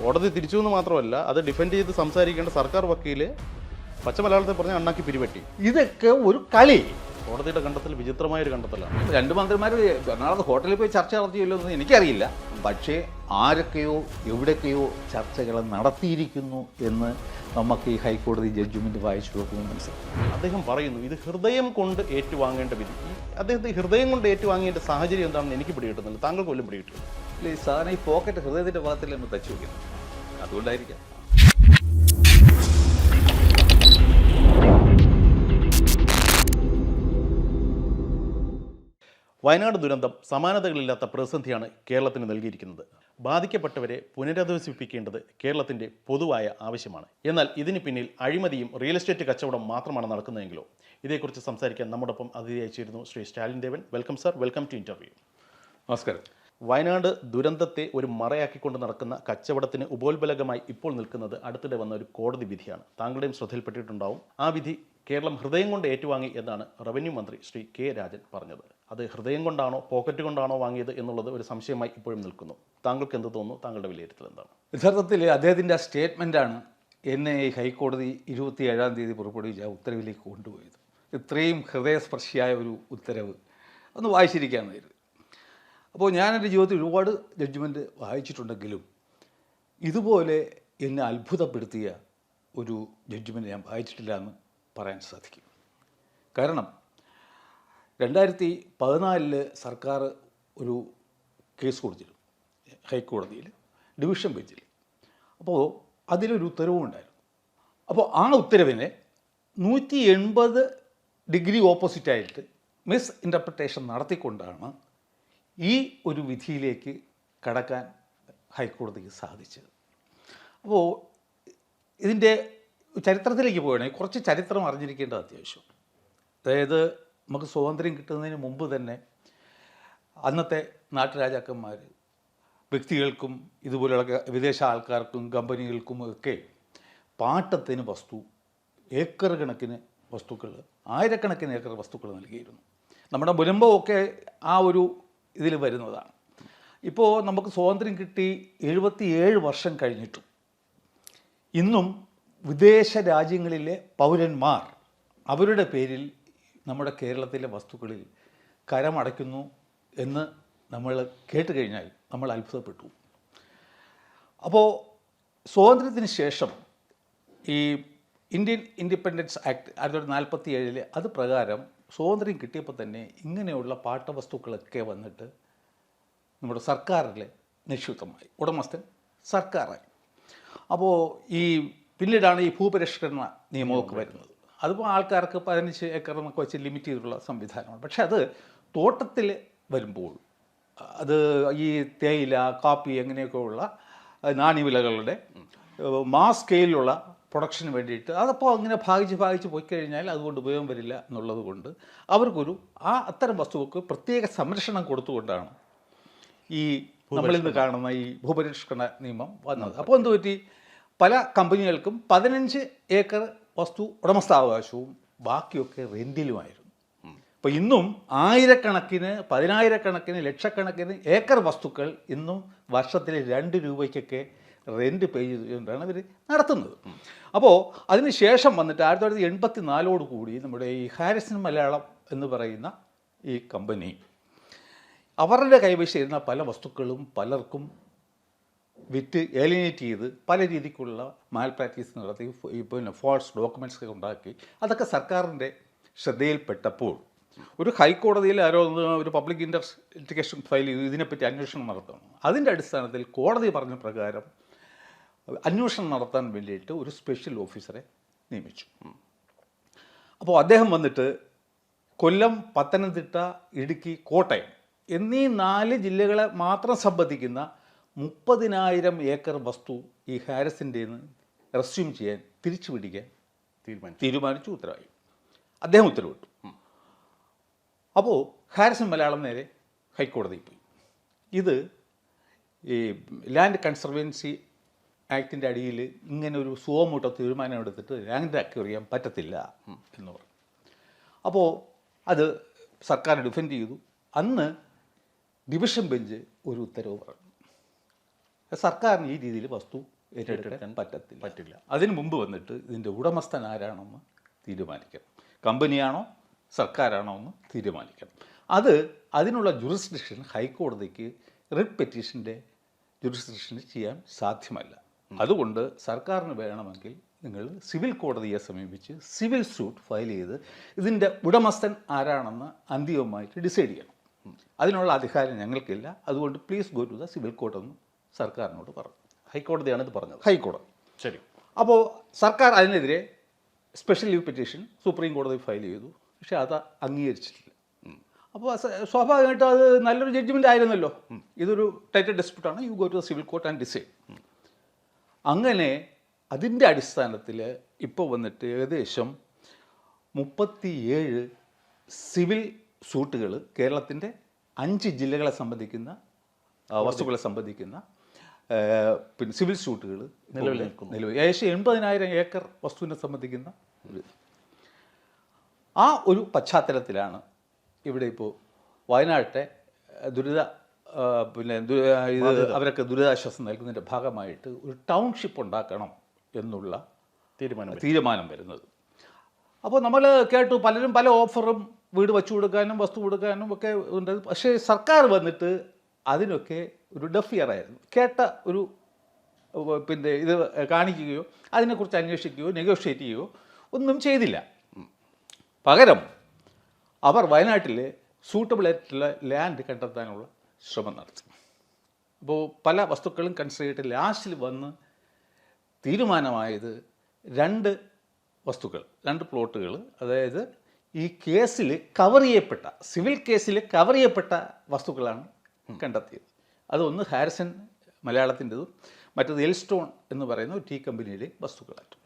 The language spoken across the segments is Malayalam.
കോടതി തിരിച്ചു എന്ന് മാത്രമല്ല അത് ഡിഫെൻഡ് ചെയ്ത് സംസാരിക്കേണ്ട സർക്കാർ വക്കീൽ പച്ച മലയാളത്തിൽ പറഞ്ഞ അണ്ണാക്കി പിരിവെട്ടി. ഇതൊക്കെ ഒരു കളി. കോടതിയുടെ കണ്ടെത്തൽ വിചിത്രമായ ഒരു കണ്ടെത്തലാണ്. രണ്ട് മന്ത്രിമാർ എറണാകുളത്ത് ഹോട്ടലിൽ പോയി ചർച്ച നടത്തിയല്ലോ എന്ന് എനിക്കറിയില്ല. പക്ഷേ ആരൊക്കെയോ എവിടെയൊക്കെയോ ചർച്ചകൾ നടത്തിയിരിക്കുന്നു എന്ന് നമുക്ക് ഈ ഹൈക്കോടതി ജഡ്ജ്മെന്റ് വായിച്ചു നോക്കുമ്പോൾ മനസ്സിലാക്കും അദ്ദേഹം പറയുന്നു ഇത് ഹൃദയം കൊണ്ട് ഏറ്റുവാങ്ങേണ്ട വിധി. അദ്ദേഹത്തെ ഹൃദയം കൊണ്ട് ഏറ്റുവാങ്ങേണ്ട സാഹചര്യം എന്താണെന്ന് എനിക്ക് പിടികിട്ടുന്നില്ല. താങ്കൾക്ക് പോലും പിടികിട്ടും ഈ സാധനം ഈ പോക്കറ്റ് ഹൃദയത്തിന്റെ ഭാഗത്തിൽ നമ്മൾ തച്ചു വയ്ക്കുന്നത് അതുകൊണ്ടായിരിക്കാം. വയനാട് ദുരന്തം സമാനതകളില്ലാത്ത പ്രതിസന്ധിയാണ് കേരളത്തിന് നൽകിയിരിക്കുന്നത്. ബാധിക്കപ്പെട്ടവരെ പുനരധിവസിപ്പിക്കേണ്ടത് കേരളത്തിന്റെ പൊതുവായ ആവശ്യമാണ്. എന്നാൽ ഇതിന് പിന്നിൽ അഴിമതിയും റിയൽ എസ്റ്റേറ്റ് കച്ചവടം മാത്രമാണ് നടക്കുന്നതെങ്കിലോ? ഇതേക്കുറിച്ച് സംസാരിക്കാൻ നമ്മോടൊപ്പം അതിഥി അയച്ചിരുന്നു Shri Stalin Devan. Welcome sir. Welcome to interview. നമസ്കാരം. വയനാട് ദുരന്തത്തെ ഒരു മറയാക്കിക്കൊണ്ട് നടക്കുന്ന കച്ചവടത്തിന് ഉപോത്ബലകമായി ഇപ്പോൾ നിൽക്കുന്നത് അടുത്തിടെ വന്ന ഒരു കോടതി വിധിയാണ്. താങ്കളുടെയും ശ്രദ്ധയിൽപ്പെട്ടിട്ടുണ്ടാവും. ആ വിധി കേരളം ഹൃദയം കൊണ്ട് ഏറ്റുവാങ്ങി എന്നാണ് റവന്യൂ മന്ത്രി ശ്രീ കെ രാജൻ പറഞ്ഞത്. അത് ഹൃദയം കൊണ്ടാണോ പോക്കറ്റ് കൊണ്ടാണോ വാങ്ങിയത് എന്നുള്ളത് ഒരു സംശയമായി ഇപ്പോഴും നിൽക്കുന്നു. താങ്കൾക്ക് എന്ത് തോന്നുന്നു? താങ്കളുടെ വിലയിരുത്തൽ എന്താണ്? യഥാർത്ഥത്തിൽ അദ്ദേഹത്തിന്റെ ആ സ്റ്റേറ്റ്മെന്റാണ് എന്നെ ഈ ഹൈക്കോടതി ഇരുപത്തി ഏഴാം തീയതി പുറപ്പെടുവിച്ച ഉത്തരവിലേക്ക് കൊണ്ടുപോയത്. ഇത്രയും ഹൃദയസ്പർശിയായ ഒരു ഉത്തരവ് ഒന്ന് വായിച്ചിരിക്കുകയാണ് കരുതി. അപ്പോൾ ഞാൻ എന്റെ ജീവിതത്തിൽ ഒരുപാട് ജഡ്ജ്മെന്റ് വായിച്ചിട്ടുണ്ടെങ്കിലും ഇതുപോലെ എന്നെ അത്ഭുതപ്പെടുത്തിയ ഒരു ജഡ്ജ്മെന്റ് ഞാൻ വായിച്ചിട്ടില്ല എന്ന് പറയാൻ സാധിക്കും. കാരണം രണ്ടായിരത്തി പതിനാലിൽ സർക്കാർ ഒരു കേസ് കൊടുത്തിരുന്നു ഹൈക്കോടതിയിൽ ഡിവിഷൻ ബെഞ്ചിൽ. അപ്പോൾ അതിലൊരു ഉത്തരവുണ്ടായിരുന്നു അപ്പോൾ ആ ഉത്തരവിനെ നൂറ്റി എൺപത് ഡിഗ്രി ഓപ്പോസിറ്റായിട്ട് മിസ് ഇന്റർപ്രിട്ടേഷൻ നടത്തിക്കൊണ്ടാണ് ഈ ഒരു വിധിയിലേക്ക് കടക്കാൻ ഹൈക്കോടതിക്ക് സാധിച്ചത്. അപ്പോൾ ഇതിന്റെ ചരിത്രത്തിലേക്ക് പോവുകയാണെങ്കിൽ കുറച്ച് ചരിത്രം അറിഞ്ഞിരിക്കേണ്ടത് അത്യാവശ്യം. അതായത് നമുക്ക് സ്വാതന്ത്ര്യം കിട്ടുന്നതിന് മുമ്പ് തന്നെ അന്നത്തെ നാട്ടുരാജാക്കന്മാർ വ്യക്തികൾക്കും ഇതുപോലെയുള്ള വിദേശ ആൾക്കാർക്കും കമ്പനികൾക്കും ഒക്കെ പാട്ടത്തിന് വസ്തു ഏക്കർ കണക്കിന് വസ്തുക്കൾ ആയിരക്കണക്കിന് ഏക്കർ വസ്തുക്കൾ നൽകിയിരുന്നു. നമ്മുടെ മുരമ്പമൊക്കെ ആ ഒരു ഇതിൽ വരുന്നതാണ്. ഇപ്പോൾ നമുക്ക് സ്വാതന്ത്ര്യം കിട്ടി എഴുപത്തിയേഴ് വർഷം കഴിഞ്ഞിട്ടും ഇന്നും വിദേശ രാജ്യങ്ങളിലെ പൗരന്മാർ അവരുടെ പേരിൽ നമ്മുടെ കേരളത്തിലെ വസ്തുക്കളിൽ കരമടയ്ക്കുന്നു എന്ന് നമ്മൾ കേട്ട് കഴിഞ്ഞാൽ നമ്മൾ അത്ഭുതപ്പെട്ടു. അപ്പോൾ സ്വാതന്ത്ര്യത്തിന് ശേഷം ഈ ഇന്ത്യൻ ഇൻഡിപെൻഡൻസ് ആക്ട് ആയിരത്തി തൊള്ളായിരത്തി നാൽപ്പത്തി ഏഴിൽ അത് പ്രകാരം സ്വാതന്ത്ര്യം കിട്ടിയപ്പോൾ തന്നെ ഇങ്ങനെയുള്ള പാട്ടവസ്തുക്കളൊക്കെ വന്നിട്ട് നമ്മുടെ സർക്കാരിൽ നിക്ഷിപ്തമായി. ഉടമസ്ഥൻ സർക്കാരായി. അപ്പോൾ ഈ പിന്നീടാണ് ഈ ഭൂപരിഷ്കരണ നിയമമൊക്കെ വരുന്നത്. അതിപ്പോൾ ആൾക്കാർക്ക് പതിനഞ്ച് ഏക്കർ എന്നൊക്കെ വെച്ച് ലിമിറ്റ് ചെയ്തിട്ടുള്ള സംവിധാനമാണ്. പക്ഷേ അത് തോട്ടത്തിൽ വരുമ്പോൾ അത് ഈ തേയില കാപ്പി അങ്ങനെയൊക്കെയുള്ള നാണ്യവിലകളുടെ മാസ് സ്കെയിലുള്ള പ്രൊഡക്ഷന് വേണ്ടിയിട്ട്. അതപ്പോൾ അങ്ങനെ ഭാഗിച്ച് ഭാഗിച്ച് പോയി കഴിഞ്ഞാൽ അതുകൊണ്ട് ഉപയോഗം വരില്ല എന്നുള്ളത് കൊണ്ട് അവർക്കൊരു ആ അത്തരം വസ്തുക്കൾക്ക് പ്രത്യേക സംരക്ഷണം കൊടുത്തുകൊണ്ടാണ് ഈ നമ്മളിന്ന് കാണുന്ന ഈ ഭൂപരിഷ്കരണ നിയമം വന്നത്. അപ്പോൾ എന്ത് പറ്റി? പല കമ്പനികൾക്കും പതിനഞ്ച് ഏക്കർ വസ്തു ഉടമസ്ഥാവകാശവും ബാക്കിയൊക്കെ റെന്റിലുമായിരുന്നു അപ്പോൾ ഇന്നും ആയിരക്കണക്കിന് പതിനായിരക്കണക്കിന് ലക്ഷക്കണക്കിന് ഏക്കർ വസ്തുക്കൾ ഇന്നും വർഷത്തിൽ രണ്ട് രൂപയ്ക്കൊക്കെ റെന്റ് പേ ചെയ്തുകൊണ്ടാണ് ഇവർ നടത്തുന്നത്. അപ്പോൾ അതിന് ശേഷം വന്നിട്ട് ആയിരത്തി തൊള്ളായിരത്തി എൺപത്തി നാലോട് കൂടി നമ്മുടെ ഈ ഹാരിസൺ മലയാളം എന്ന് പറയുന്ന ഈ കമ്പനി അവരുടെ കൈവശം പല വസ്തുക്കളും പലർക്കും വിറ്റ് ഏലിനേറ്റ് ചെയ്ത് പല രീതിക്കുള്ള മാൽ പ്രാക്ടീസ് നടത്തി പിന്നെ ഫോൾസ് ഡോക്യുമെന്റ്സ് ഉണ്ടാക്കി. അതൊക്കെ സർക്കാരിന്റെ ശ്രദ്ധയിൽപ്പെട്ടപ്പോൾ ഒരു ഹൈക്കോടതിയിൽ ആരോ ഒരു പബ്ലിക് ഇൻവെസ്റ്റിഗേഷൻ ഫയൽ ചെയ്ത്. ഇതിനെപ്പറ്റി അന്വേഷണം നടത്തണം അതിന്റെ അടിസ്ഥാനത്തിൽ കോടതി പറഞ്ഞ പ്രകാരം അന്വേഷണം നടത്താൻ വേണ്ടിയിട്ട് ഒരു സ്പെഷ്യൽ ഓഫീസറെ നിയമിച്ചു. അപ്പോൾ അദ്ദേഹം വന്നിട്ട് കൊല്ലം പത്തനംതിട്ട ഇടുക്കി കോട്ടയം എന്നീ നാല് ജില്ലകളെ മാത്രം സംബന്ധിക്കുന്ന മുപ്പതിനായിരം ഏക്കർ വസ്തു ഈ ഹാരിസിന്റെ റെസ്യൂം ചെയ്യാൻ തിരിച്ചു പിടിക്കാൻ തീരുമാനിച്ചു. തീരുമാനിച്ചു ഉത്തരവായി. അദ്ദേഹം ഉത്തരവിട്ടു. അപ്പോൾ ഹാരിസൺ മലയാളം നേരെ ഹൈക്കോടതിയിൽ പോയി. ഇത് ഈ ലാൻഡ് കൺസർവൻസി ആക്ടിന്റെ അടിയിൽ ഇങ്ങനെ ഒരു സുഖമൂട്ടോ തീരുമാനം എടുത്തിട്ട് ലാൻഡ് അക്യൂർ ചെയ്യാൻ പറ്റത്തില്ല എന്ന് പറഞ്ഞു. അപ്പോൾ അത് സർക്കാർ ഡിഫെൻഡ് ചെയ്തു. അന്ന് ഡിവിഷൻ ബെഞ്ച് ഒരു ഉത്തരവ് പറഞ്ഞു. സർക്കാരിന് ഈ രീതിയിൽ വസ്തു ഏറ്റെടുക്കാൻ പറ്റത്തില്ല. പറ്റില്ല. അതിന് മുമ്പ് വന്നിട്ട് ഇതിന്റെ ഉടമസ്ഥൻ ആരാണെന്ന് തീരുമാനിക്കണം. കമ്പനിയാണോ സർക്കാരാണോ എന്ന് തീരുമാനിക്കണം. അത് അതിനുള്ള ജുറിസ്ഡിക്ഷൻ ഹൈക്കോടതിക്ക് റിട്ട് പെറ്റീഷന്റെ ജുറിസ്ഡിക്ഷന് ചെയ്യാൻ സാധ്യമല്ല. അതുകൊണ്ട് സർക്കാരിന് വേണമെങ്കിൽ നിങ്ങൾ സിവിൽ കോടതിയെ സമീപിച്ച് സിവിൽ സ്യൂട്ട് ഫയൽ ചെയ്ത് ഇതിന്റെ ഉടമസ്ഥൻ ആരാണെന്ന് അന്തിമമായിട്ട് ഡിസൈഡ് ചെയ്യണം. അതിനുള്ള അധികാരം ഞങ്ങൾക്കില്ല. അതുകൊണ്ട് please go to the civil court എന്ന് സർക്കാരിനോട് പറഞ്ഞു ഹൈക്കോടതിയാണ് ഇത് പറഞ്ഞത്. ഹൈക്കോടതി. ശരി. അപ്പോൾ സർക്കാർ അതിനെതിരെ സ്പെഷ്യൽ ലീവ് പെറ്റീഷൻ സുപ്രീം കോടതി ഫയൽ ചെയ്തു. പക്ഷെ അത് അംഗീകരിച്ചിട്ടില്ല. അപ്പോൾ സ്വാഭാവികമായിട്ടും അത് നല്ലൊരു ജഡ്ജ്മെന്റ് ആയിരുന്നല്ലോ. ഇതൊരു ടൈറ്റഡ് ഡിസ്പ്യൂട്ടാണ് you go to the civil court and decide അങ്ങനെ അതിന്റെ അടിസ്ഥാനത്തിൽ ഇപ്പോൾ വന്നിട്ട് ഏകദേശം മുപ്പത്തിയേഴ് സിവിൽ സൂട്ടുകൾ കേരളത്തിന്റെ അഞ്ച് ജില്ലകളെ സംബന്ധിക്കുന്ന വസ്തുക്കളെ സംബന്ധിക്കുന്ന പിന്നെ സിവിൽ സൂട്ടുകൾ നിലവിൽ നിലവിൽ ഏകദേശം എൺപതിനായിരം ഏക്കർ വസ്തുവിനെ സംബന്ധിക്കുന്ന ആ ഒരു പശ്ചാത്തലത്തിലാണ് ഇവിടെ ഇപ്പോൾ വയനാട്ടെ ദുരിത പിന്നെ ഇത് അവരൊക്കെ ദുരിതാശ്വാസം നൽകുന്നതിന്റെ ഭാഗമായിട്ട് ഒരു ടൗൺഷിപ്പ് ഉണ്ടാക്കണം എന്നുള്ള തീരുമാനം തീരുമാനം വരുന്നത്. അപ്പോൾ നമ്മൾ കേട്ടു പലരും പല ഓഫറും വീട് വെച്ചു കൊടുക്കാനും വസ്തു കൊടുക്കാനും ഒക്കെ ഉണ്ട്. പക്ഷേ സർക്കാർ വന്നിട്ട് അതിനൊക്കെ ഒരു ഡെഫിയറായിരുന്നു കേട്ട ഒരു പിന്നെ ഇത് കാണിക്കുകയോ അതിനെക്കുറിച്ച് അന്വേഷിക്കുകയോ നെഗോഷിയേറ്റ് ചെയ്യുകയോ ഒന്നും ചെയ്തില്ല. പകരം അവർ വയനാട്ടിൽ സൂട്ടബിൾ ആയിട്ടുള്ള ലാൻഡ് കണ്ടെത്താനുള്ള ശ്രമം നടത്തി. അപ്പോൾ പല വസ്തുക്കളും കൺസിഡർ ചെയ്തിട്ട് ലാസ്റ്റിൽ വന്ന് തീരുമാനമായത് രണ്ട് വസ്തുക്കൾ രണ്ട് പ്ലോട്ടുകൾ. അതായത് ഈ കേസിൽ കവർ ചെയ്യപ്പെട്ട സിവിൽ കേസിൽ കവർ ചെയ്യപ്പെട്ട വസ്തുക്കളാണ് കണ്ടെത്തിയത്. അതൊന്ന് ഹാരിസൺ മലയാളത്തിന്റെതും മറ്റത് എൽസ്റ്റോൺ എന്ന് പറയുന്ന ഒരു ടീ കമ്പനിയിലെ വസ്തുക്കളായിട്ട്.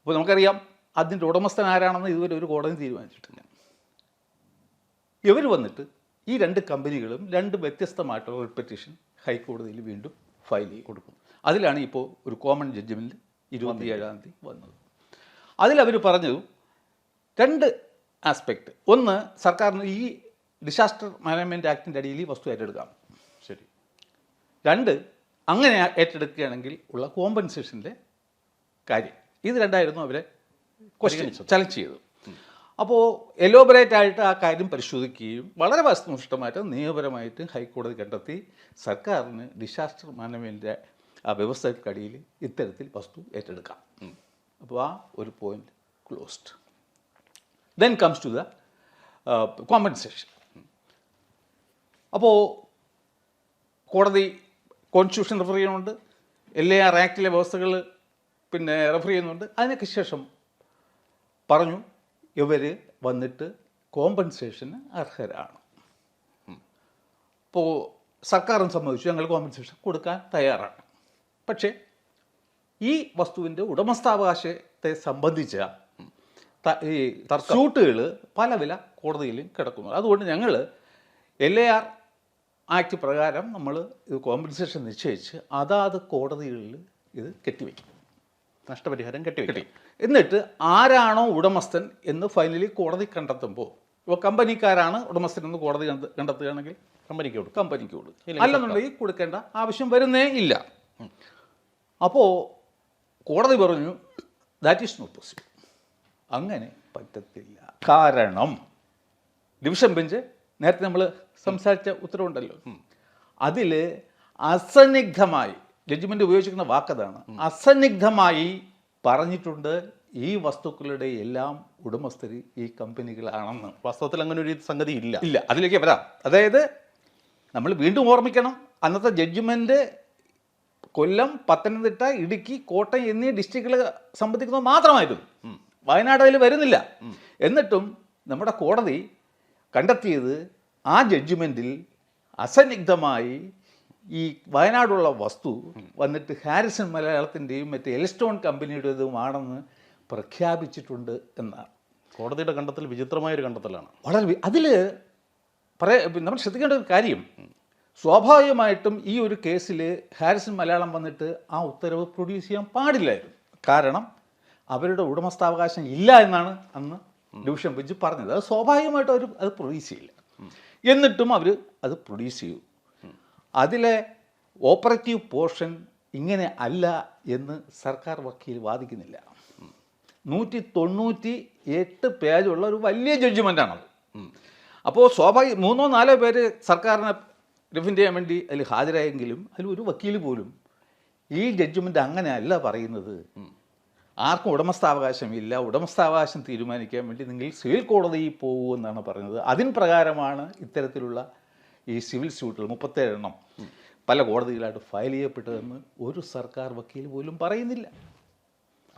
അപ്പോൾ നമുക്കറിയാം അതിന്റെ ഉടമസ്ഥൻ ആരാണെന്ന് ഇതുവരെ ഒരു കോടതി തീരുമാനിച്ചിട്ടില്ല. ഇവർ വന്നിട്ട് ഈ രണ്ട് കമ്പനികളും രണ്ട് വ്യത്യസ്തമായിട്ടുള്ള ഒരു പെറ്റീഷൻ ഹൈക്കോടതിയിൽ വീണ്ടും ഫയൽ ചെയ്ത് കൊടുക്കും അതിലാണ് ഇപ്പോൾ ഒരു കോമൺ ജഡ്ജ്മെന്റ് ഇരുപത്തിയേഴാം തീയതി വന്നത്. അതിലവർ പറഞ്ഞത് രണ്ട് ആസ്പെക്റ്റ് ഒന്ന് സർക്കാരിന് ഈ ഡിസാസ്റ്റർ മാനേജ്മെന്റ് ആക്ടിന്റെ അടിയിൽ ഈ വസ്തു ഏറ്റെടുക്കാം. ശരി. രണ്ട് അങ്ങനെ ഏറ്റെടുക്കുകയാണെങ്കിൽ ഉള്ള കോമ്പൻസേഷന്റെ കാര്യം. ഇത് രണ്ടായിരുന്നു അവരെ ക്വസ്റ്റ്യൻ ചലഞ്ച് ചെയ്തത്. അപ്പോൾ എലോബറേറ്റ് ആയിട്ട് ആ കാര്യം പരിശോധിക്കുകയും വളരെ വസ്തുനിഷ്ഠമായിട്ട് നിയമപരമായിട്ട് ഹൈക്കോടതി കണ്ടെത്തി സർക്കാരിന് ഡിസാസ്റ്റർ മാനേജ്മെന്റിന്റെ ആ വ്യവസ്ഥകൾക്കടിയിൽ ഇത്തരത്തിൽ വസ്തു ഏറ്റെടുക്കാം. അപ്പോൾ ആ ഒരു point closed then comes to the compensation അപ്പോൾ കോടതി കോൺസ്റ്റിറ്റ്യൂഷൻ റെഫർ ചെയ്യുന്നുണ്ട്. എൽ എ ആർ ആക്ടിലെ വ്യവസ്ഥകൾ പിന്നെ റെഫർ ചെയ്യുന്നുണ്ട്. അതിനൊക്കെ ശേഷം പറഞ്ഞു ഇവർ വന്നിട്ട് കോമ്പൻസേഷന് അർഹരാണ്. ഇപ്പോൾ സർക്കാരും സമ്മതിച്ചു ഞങ്ങൾ കോമ്പൻസേഷൻ കൊടുക്കാൻ തയ്യാറാണ്. പക്ഷേ ഈ വസ്തുവിന്റെ ഉടമസ്ഥാവകാശത്തെ സംബന്ധിച്ച ഈ സൂട്ടുകൾ പല വില കോടതിയിലും കിടക്കുന്നു അതുകൊണ്ട് ഞങ്ങൾ എൽ എ ആർ ആക്ട് പ്രകാരം നമ്മൾ ഇത് കോമ്പൻസേഷൻ നിശ്ചയിച്ച് അതാത് കോടതികളിൽ ഇത് കെട്ടിവെക്കും. നഷ്ടപരിഹാരം കെട്ടിവെക്കും. എന്നിട്ട് ആരാണോ ഉടമസ്ഥൻ എന്ന് ഫൈനലി കോടതി കണ്ടെത്തുമ്പോൾ ഇപ്പോൾ കമ്പനിക്കാരാണ് ഉടമസ്ഥൻ എന്ന് കോടതി കണ്ട- കണ്ടെത്തുകയാണെങ്കിൽ കമ്പനിക്ക് കൊടുക്കും. കമ്പനിക്ക് കൊടുക്കും. അല്ലെന്നുണ്ടെങ്കിൽ കൊടുക്കേണ്ട ആവശ്യം വരുന്നേ ഇല്ല. അപ്പോൾ കോടതി പറഞ്ഞു ദാറ്റ് ഈസ് നോട്ട് പോസിബിൾ അങ്ങനെ പറ്റത്തില്ല. കാരണം ഡിവിഷൻ ബെഞ്ച് നേരത്തെ നമ്മൾ സംസാരിച്ച ഉത്തരവുണ്ടല്ലോ. അതിൽ അസന്നിഗ്ധമായി ജഡ്ജ്മെന്റ് ഉപയോഗിച്ചിരിക്കുന്ന വാക്കതാണ്. അസന്നിഗ്ധമായി പറഞ്ഞിട്ടുണ്ട് ഈ വസ്തുക്കളുടെ എല്ലാം ഉടമസ്ഥരി ഈ കമ്പനികളാണെന്ന്. വാസ്തവത്തിൽ അങ്ങനെ ഒരു സംഗതി ഇല്ല ഇല്ല അതിലേക്ക് വരാം. അതായത് നമ്മൾ വീണ്ടും ഓർമ്മിക്കണം അന്നത്തെ ജഡ്ജ്മെന്റ് കൊല്ലം പത്തനംതിട്ട ഇടുക്കി കോട്ടയം എന്നീ ഡിസ്ട്രിക്റ്റുകൾ സംബന്ധിക്കുന്നത് മാത്രമായിരുന്നു. വയനാട് അതിൽ വരുന്നില്ല. എന്നിട്ടും നമ്മുടെ കോടതി കണ്ടെത്തിയത് ആ ജഡ്ജ്മെന്റിൽ അസന്നിഗ്ധമായി ഈ വയനാടുള്ള വസ്തു വന്നിട്ട് ഹാരിസൺ മലയാളത്തിന്റെയും മറ്റേ എൽസ്റ്റോൺ കമ്പനിയുടേതുമാണെന്ന് പ്രഖ്യാപിച്ചിട്ടുണ്ട് എന്നാണ്. കോടതിയുടെ കണ്ടെത്തൽ വിചിത്രമായൊരു കണ്ടെത്തലാണ്. വളരെ അതിൽ പറയാ നമ്മൾ ശ്രദ്ധിക്കേണ്ട ഒരു കാര്യം. സ്വാഭാവികമായിട്ടും ഈ ഒരു കേസിൽ ഹാരിസൺ മലയാളം വന്നിട്ട് ആ ഉത്തരവ് പ്രൊഡ്യൂസ് ചെയ്യാൻ പാടില്ലായിരുന്നു. കാരണം അവരുടെ ഉടമസ്ഥാവകാശം ഇല്ല എന്നാണ് അന്ന് ഡിവിഷൻ ബെഞ്ച് പറഞ്ഞത്. അത് സ്വാഭാവികമായിട്ടും അവർ അത് പ്രൊഡ്യൂസ് ചെയ്യില്ല. എന്നിട്ടും അവർ അത് പ്രൊഡ്യൂസ് ചെയ്തു. അതിലെ ഓപ്പറേറ്റീവ് പോർഷൻ ഇങ്ങനെ അല്ല എന്ന് സർക്കാർ വക്കീൽ വാദിക്കുന്നില്ല. നൂറ്റി തൊണ്ണൂറ്റി എട്ട് പേജുള്ള ഒരു വലിയ ജഡ്ജ്മെന്റാണത് അപ്പോൾ സ്വാഭാവിക മൂന്നോ നാലോ പേര് സർക്കാരിനെ ഡിഫെൻഡ് ചെയ്യാൻ വേണ്ടി അതിൽ ഹാജരായെങ്കിലും അതിൽ ഒരു വക്കീൽ പോലും ഈ ജഡ്ജ്മെന്റ് അങ്ങനെ അല്ല പറയുന്നത്. ആർക്കും ഉടമസ്ഥാവകാശമില്ല ഉടമസ്ഥാവകാശം തീരുമാനിക്കാൻ വേണ്ടി നിങ്ങൾ സിവിൽ കോടതിയിൽ പോകൂ എന്നാണ് പറയുന്നത്. അതിൻ പ്രകാരമാണ് ഇത്തരത്തിലുള്ള ഈ സിവിൽ സ്യൂട്ടുകൾ മുപ്പത്തേഴെണ്ണം പല കോടതികളായിട്ട് ഫയൽ ചെയ്യപ്പെട്ടതെന്ന് ഒരു സർക്കാർ വക്കീൽ പോലും പറയുന്നില്ല.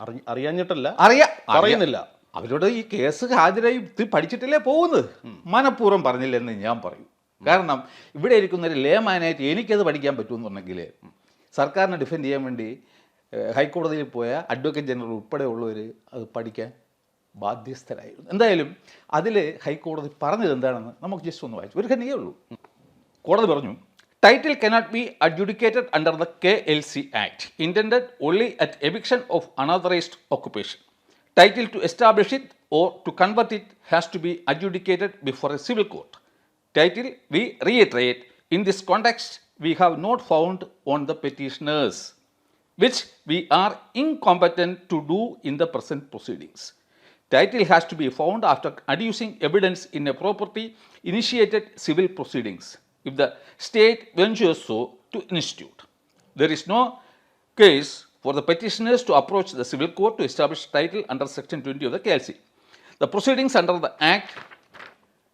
അറി- അറിയാഞ്ഞിട്ടല്ല. അറിയാം പറയുന്നില്ല. അവരോട് ഈ കേസ് ഹാജരായി പഠിച്ചിട്ടില്ലേ പഠിച്ചിട്ടല്ലേ പോകുന്നത്? മനഃപൂർവം പറഞ്ഞില്ലെന്ന് ഞാൻ പറയും. കാരണം ഇവിടെ ഇരിക്കുന്ന ഒരു ലേമാനായിട്ട് എനിക്കത് പഠിക്കാൻ പറ്റുമെന്നുണ്ടെങ്കിൽ സർക്കാരിനെ ഡിഫെൻഡ് ചെയ്യാൻ വേണ്ടി ഹൈക്കോടതിയിൽ പോയ അഡ്വക്കേറ്റ് ജനറൽ ഉൾപ്പെടെയുള്ളവർ അത് പഠിക്കാൻ ബാധ്യസ്ഥരായിരുന്നു. എന്തായാലും അതിൽ ഹൈക്കോടതി പറഞ്ഞത് എന്താണെന്ന് നമുക്ക് ജസ്റ്റ് ഒന്ന് വായിച്ചു. ഒരു ഖണ്ഡികേ ഉള്ളൂ. കോടതി പറഞ്ഞു title cannot be adjudicated under the K L C act intended only at eviction of unauthorised occupation title to establish it or to convert it has to be adjudicated before a civil court title we reiterate in this context we have not found on the petitioners which we are incompetent to do in the present proceedings. Title has to be found after adducing evidence in a property initiated civil proceedings. if the state ventures so to institute. There is no case for the petitioners to approach the civil court to establish title under section 20 of the KLC. The proceedings under the act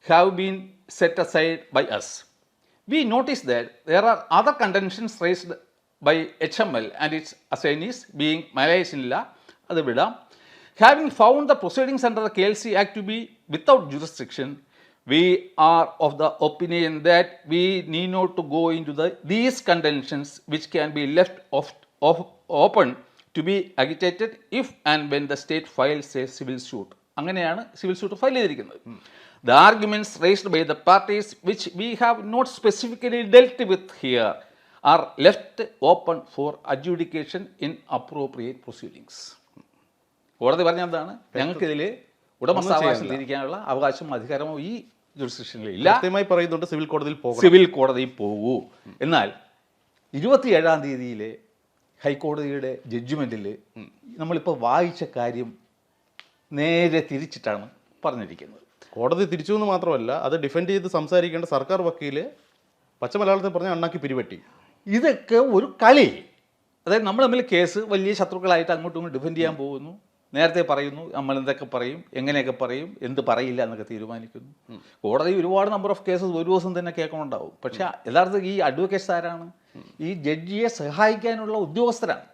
have been set aside by us. We notice that there are other contentions raised by HML and its assignees being Malaya Sinla, Adavida, having found the proceedings under the KLC Act to be without jurisdiction without are we are of the opinion that we need not to go into the these contentions which can be left off off open to be agitated if and when the state files a civil suit അങ്ങനെയാണ് സിവിൽ സ്യൂട്ട് ഫയൽ ചെയ്തിരിക്കുന്നത്. The arguments raised by the parties which we have not specifically dealt with here are left open for adjudication in appropriate proceedings കോടതി പറഞ്ഞ എന്താണ്? ഞങ്ങൾക്കിതിൽ ഉടമസ്ഥാവകാശം തിരിക്കാനുള്ള അവകാശവും അധികാരമോ ഈ ജുറിസ്ഡിക്ഷനിൽ ഇല്ല. കൃത്യമായി പറയുന്നുണ്ട് സിവിൽ കോടതിയിൽ പോകും സിവിൽ കോടതിയിൽ പോകൂ. എന്നാൽ ഇരുപത്തിയേഴാം തീയതിയിലെ ഹൈക്കോടതിയുടെ ജഡ്ജ്മെന്റിൽ നമ്മളിപ്പോൾ വായിച്ച കാര്യം നേരെ തിരിച്ചിട്ടാണ് പറഞ്ഞിരിക്കുന്നത്. കോടതി തിരിച്ചു എന്ന് മാത്രമല്ല അത് ഡിഫെൻഡ് ചെയ്ത് സംസാരിക്കേണ്ട സർക്കാർ വക്കീൽ പച്ച മലയാളത്തിൽ പറഞ്ഞ അണ്ണാക്കി പിരിവെട്ടി. ഇതൊക്കെ ഒരു കളി. അതായത് നമ്മൾ തമ്മിൽ കേസ് വലിയ ശത്രുക്കളായിട്ട് അങ്ങോട്ടും ഇങ്ങോട്ടും ഡിഫെൻഡ് ചെയ്യാൻ പോകുന്നു. നേരത്തെ പറയുന്നു നമ്മൾ എന്തൊക്കെ പറയും എങ്ങനെയൊക്കെ പറയും എന്ത് പറയില്ല എന്നൊക്കെ തീരുമാനിക്കുന്നു. കോടതി ഒരുപാട് നമ്പർ ഓഫ് കേസസ് ഒരു ദിവസം തന്നെ കേൾക്കണുണ്ടാവും. പക്ഷേ യഥാർത്ഥത്തിൽ ഈ അഡ്വക്കേറ്റ്സ് ആരാണ്? ഈ ജഡ്ജിയെ സഹായിക്കാനുള്ള ഉദ്യോഗസ്ഥരാണ്.